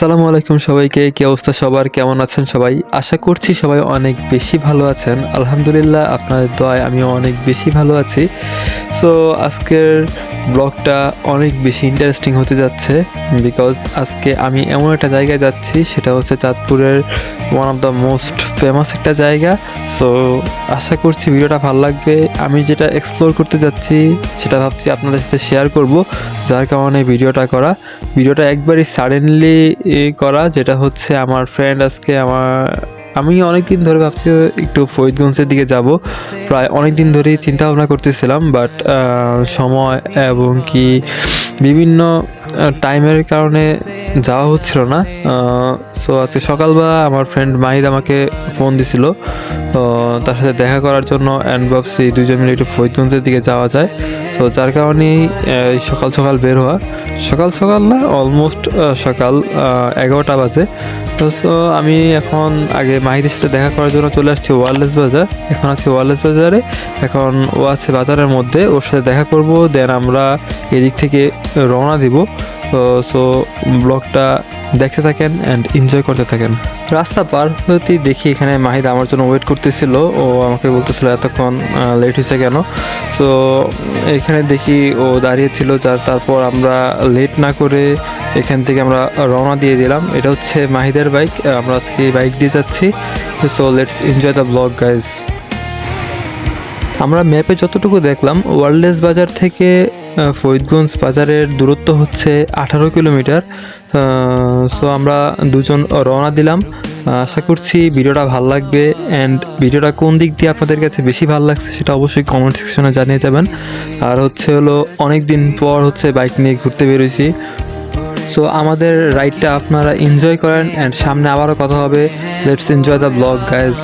আসসালামু আলাইকুম সবাইকে, কি অবস্থা সবার? কেমন আছেন সবাই? আশা করছি সবাই অনেক বেশি ভালো আছেন। আলহামদুলিল্লাহ, আপনার দয় আমিও অনেক বেশি ভালো আছি। সো আজকের ব্লগটা অনেক বেশি ইন্টারেস্টিং হতে যাচ্ছে বিকজ আজকে আমি এমন একটা জায়গায় যাচ্ছি, সেটা হচ্ছে চাঁদপুরের one of the most famous একটা জায়গা। সো আশা করছি ভিডিওটা ভালো লাগবে। আমি যেটা এক্সপ্লোর করতে যাচ্ছি, সেটা ভাবছি আপনাদের সাথে শেয়ার করব, যার কারণে ভিডিওটা করা। ভিডিওটা একবারই সাডেনলি করা, যেটা হচ্ছে আমার ফ্রেন্ড আজকে আমার আমি অনেক দিন ধরে ভাবছি একটু ফরিদগঞ্জের দিকে যাব। প্রায় অনেক দিন ধরেই চিন্তা ভাবনা করতেছিলাম বাট সময় এবং কি বিভিন্ন টাইমের কারণে যাওয়া হচ্ছিল না। সো আজকে সকালবেলা আমার ফ্রেন্ড মাহিদ আমাকে ফোন দিছিল। তো তার সাথে দেখা করার জন্য অ্যান্ড ভাবছি দুজন মিলে একটু ফরিদগঞ্জের দিকে যাওয়া যায়। তো যার কারণেই সকাল সকাল বের হওয়া। সকাল সকাল না অলমোস্ট সকাল এগারোটা বাজে। তো so আমি এখন আগে মাহিদের সাথে দেখা করার জন্য চলে আসছি ওয়ারলেস বাজার। এখন আছি ওয়ারলেস বাজারে। এখন ও আছে বাজারের মধ্যে। ওর সাথে দেখা করব দেন আমরা এদিক থেকে রওনা দিব। তো সো ব্লগটা দেখতে থাকেন অ্যান্ড এনজয় করতে থাকেন। রাস্তা পার হতেই দেখি এখানে মাহিদ আমার জন্য ওয়েট করতেছিল। ও আমাকে বলতেছিল এতক্ষণ লেট হয়েছে কেন? তো এখানে দেখি ও দাঁড়িয়েছিল যার তারপর আমরা লেট না করে এখান থেকে আমরা রওনা দিয়ে দিলাম। এটা হচ্ছে মাহিদের বাইক। আমরা আজকে বাইক দিয়ে যাচ্ছি। So let's enjoy the vlog guys আমরা ম্যাপে যতটুকু দেখলাম ওয়ার্ল্ডলেস বাজার থেকে ফরিদগঞ্জ বাজারের দূরত্ব হচ্ছে আঠারো কিলোমিটার। সো আমরা দুজন রওনা দিলাম। আশা করছি ভিডিওটা ভালো লাগবে। অ্যান্ড ভিডিওটা কোন দিক দিয়ে আপনাদের কাছে বেশি ভালো লাগছে সেটা অবশ্যই কমেন্ট সেকশনে জানিয়ে যাবেন। আর হচ্ছে হলো অনেক দিন পর হচ্ছে বাইক নিয়ে ঘুরতে বেরোইছি। সো আমাদের রাইডটা আপনারা এনজয় করেন অ্যান্ড সামনে আবারও কথা হবে। Let's enjoy the vlog guys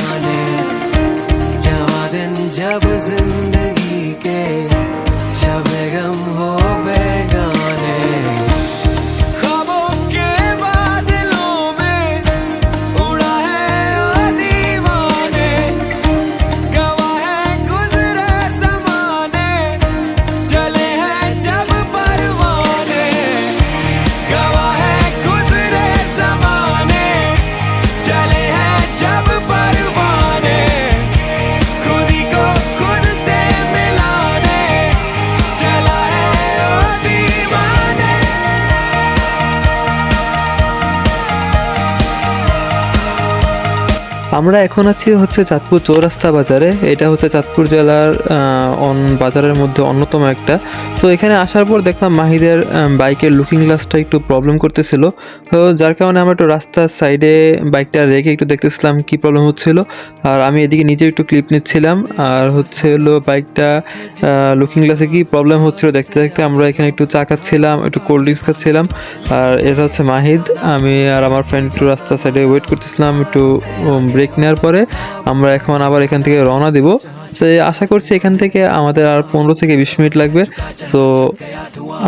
আমরা এখন আছি হচ্ছে চাঁদপুর চৌরাস্তা বাজারে। এটা হচ্ছে চাঁদপুর জেলার অন, বাজারের মধ্যে অন্যতম একটা। তো এখানে আসার পর দেখলাম মাহিদের বাইকের লুকিং গ্লাসটা একটু প্রবলেম করতেছিল। তো যার কারণে আমরা একটু রাস্তার সাইডে বাইকটা রেখে একটু দেখতেছিলাম কি প্রবলেম হচ্ছিল। আর আমি এদিকে নিজে একটু ক্লিপ নিচ্ছিলাম। আর হচ্ছে হলো বাইকটা লুকিং গ্লাসে কি প্রবলেম হচ্ছিল দেখতে দেখতে আমরা এখানে একটু চা খাচ্ছিলাম, একটু কোল্ড ড্রিঙ্কস খাচ্ছিলাম। আর এটা হচ্ছে মাহিদ। আমি আর আমার ফ্রেন্ড একটু রাস্তার সাইডে ওয়েট করতেছিলাম, একটু ব্রেক নেওয়ার পরে আমরা এখন আবার এখান থেকে রওনা দিব। তো আশা করছি এখান থেকে আমাদের আর পনেরো থেকে বিশ মিনিট লাগবে। তো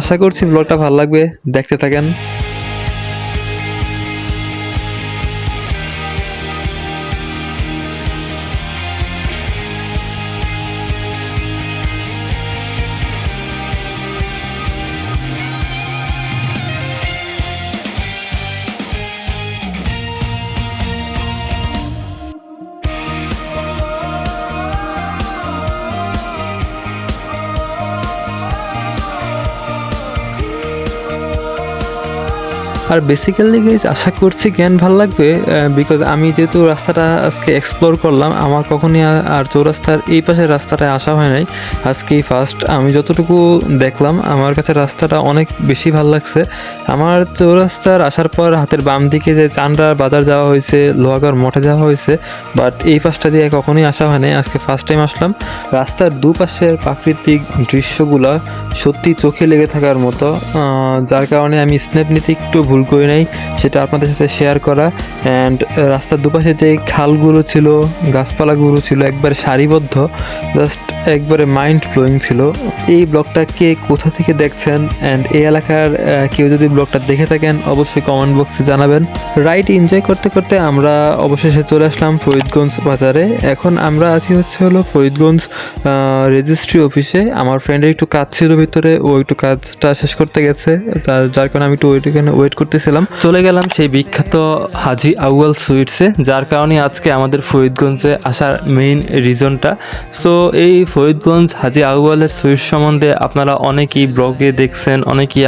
আশা করছি ব্লগটা ভালো লাগবে। দেখতে থাকেন। আর বেসিক্যালি গাইজ আশা করছি জ্ঞান ভালো লাগবে বিকজ আমি যেহেতু রাস্তাটা আজকে এক্সপ্লোর করলাম, আমার কখনই আর- চৌরাস্তার এই পাশের রাস্তাটায় আসা হয় নাই। আজকেই ফার্স্ট আমি যতটুকু দেখলাম, আমার কাছে রাস্তাটা অনেক বেশি ভালো লাগছে। আমার চৌরাস্তার আসার পর হাতের বাম দিকে যে চান্ডার বাজার যাওয়া হয়েছে, লোহাগড় মঠে যাওয়া হয়েছে বাট এই পাশটা দিয়ে কখনোই আসা হয় নাই। আজকে ফার্স্ট টাইম আসলাম। রাস্তার দুপাশের প্রাকৃতিক দৃশ্যগুলো সত্যি চোখে লেগে থাকার মতো যার কারণে আমি স্ন্যাপ নিতে একটু ভুল করি নাই, সেটা আপনাদের সাথে শেয়ার করা। অ্যান্ড রাস্তার দুপাশে যে খালগুলো ছিল, গাছপালাগুলো ছিল একবার সারিবদ্ধ জাস্ট একবারে মাইন্ড ব্লোয়িং ছিল। এই ব্লগটা কে কোথা থেকে দেখছেন অ্যান্ড এই এলাকার কেউ যদি ব্লগটা দেখে থাকেন, অবশ্যই কমেন্ট বক্সে জানাবেন। রাইড এনজয় করতে করতে আমরা অবশেষে চলে আসলাম ফরিদগঞ্জ বাজারে। এখন আমরা আছি হচ্ছে হলো ফরিদগঞ্জ রেজিস্ট্রি অফিসে আমার ফ্রেন্ডের একটু কাজ ছিল ভিতরে, ও একটু কাজটা শেষ করতে গেছে, তার, যার কারণে আমি একটু ওয়েট এখানে ওয়েট করতেছিলাম। চলে গেলাম সেই বিখ্যাত হাজি আউয়াল সুইটসে যার কারণে আজকে আমাদের ফরিদগঞ্জে আসার মেইন রিজনটা সো এই ফরিদগঞ্জ হাজি আউয়ালের সৈয়দ সম্বন্ধে আপনারা অনেকেই ব্লগে দেখছেন, অনেকেই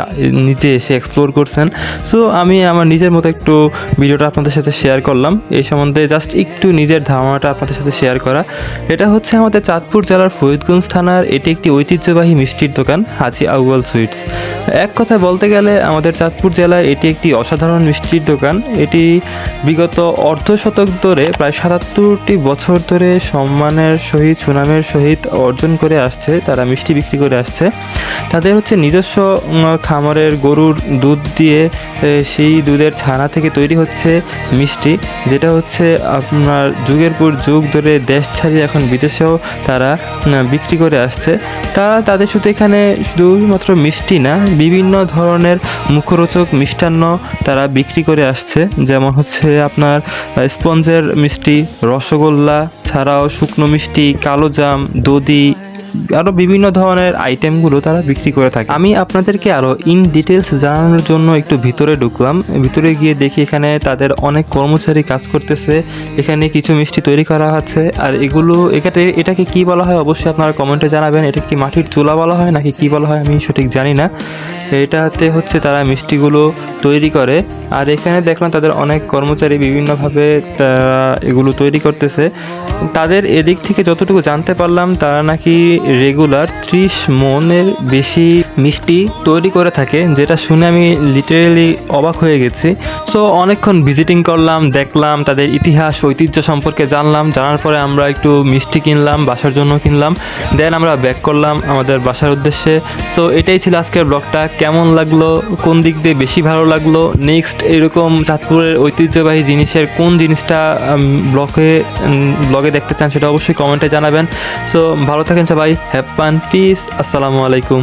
নিজে এসে এক্সপ্লোর করছেন। সো আমি আমার নিজের মতো একটু ভিডিওটা আপনাদের সাথে শেয়ার করলাম। এই সম্বন্ধে জাস্ট একটু নিজের ধারণাটা আপনাদের সাথে শেয়ার করা। এটা হচ্ছে আমাদের চাঁদপুর জেলার ফরিদগঞ্জ থানার, এটি একটি ঐতিহ্যবাহী মিষ্টির দোকান, হাজি আউয়াল সুইটস। এক কথায় বলতে গেলে আমাদের চাঁদপুর জেলায় এটি একটি অসাধারণ মিষ্টির দোকান। এটি বিগত অর্ধ শতক ধরে প্রায় সাতাত্তরটি বছর ধরে সম্মানের সহিত, সুনামের সহিত অর্জন করে আসছে, তারা মিষ্টি বিক্রি করে আসছে। তাদের হচ্ছে নিজস্ব খামারের গরুর দুধ দিয়ে সেই দুধের ছানা থেকে তৈরি হচ্ছে মিষ্টি, যেটা হচ্ছে আপনার যুগের পর যুগ ধরে দেশ ছাড়িয়ে এখন বিদেশেও তারা বিক্রি করে আসছে। তারা তাদের শুধু এখানে শুধুমাত্র মিষ্টি না বিভিন্ন ধরনের মুখরোচক মিষ্টান্ন তারা বিক্রি করে আসছে। যেমন হচ্ছে আপনার স্পঞ্জের মিষ্টি, রসগোল্লা, ছাড়াও শুকনো মিষ্টি, কালো জাম, দধি আরও বিভিন্ন ধরনের আইটেমগুলো তারা বিক্রি করে থাকে। আমি আপনাদেরকে আরও ইন ডিটেলস জানানোর জন্য একটু ভিতরে ঢুকলাম। ভিতরে গিয়ে দেখি এখানে তাদের অনেক কর্মচারী কাজ করতেছে। এখানে কিছু মিষ্টি তৈরি করা আছে। আর এগুলো এটাতে এটাকে কি বলা হয় অবশ্যই আপনারা কমেন্টে জানাবেন। এটা কি মাটির চুলা বলা হয় নাকি কি বলা হয় আমি সঠিক জানি না। এটাতে হচ্ছে তারা মিষ্টিগুলো তৈরি করে। আর এখানে দেখলাম তাদের অনেক কর্মচারী বিভিন্নভাবে এগুলো তৈরি করতেছে। তাদের এদিক থেকে যতটুকু জানতে পারলাম তারা নাকি রেগুলার ত্রিশ মনের বেশি মিষ্টি তৈরি করে থাকে, যেটা শুনে আমি লিটারেলি অবাক হয়ে গেছি। সো অনেকক্ষণ ভিজিটিং করলাম, দেখলাম, তাদের ইতিহাস, ঐতিহ্য সম্পর্কে জানলাম, জানার পরে আমরা একটু মিষ্টি কিনলাম, বাসার জন্য কিনলাম। দেন আমরা ব্যাক করলাম আমাদের বাসার উদ্দেশ্যে। সো এটাই ছিল আজকের ব্লগটা কেমন লাগল? কোন দিক দিয়ে বেশি ভালো লাগল? নেক্সট এরকম চাঁদপুরের ঐতিহ্যবাহী জিনিসের কোন জিনিসটা ব্লগে ব্লগে দেখতে চান সেটা অবশ্যই কমেন্টে জানাবেন। সো ভালো থাকেন সবাই। হ্যাভ ফান পিস আসসালামু আলাইকুম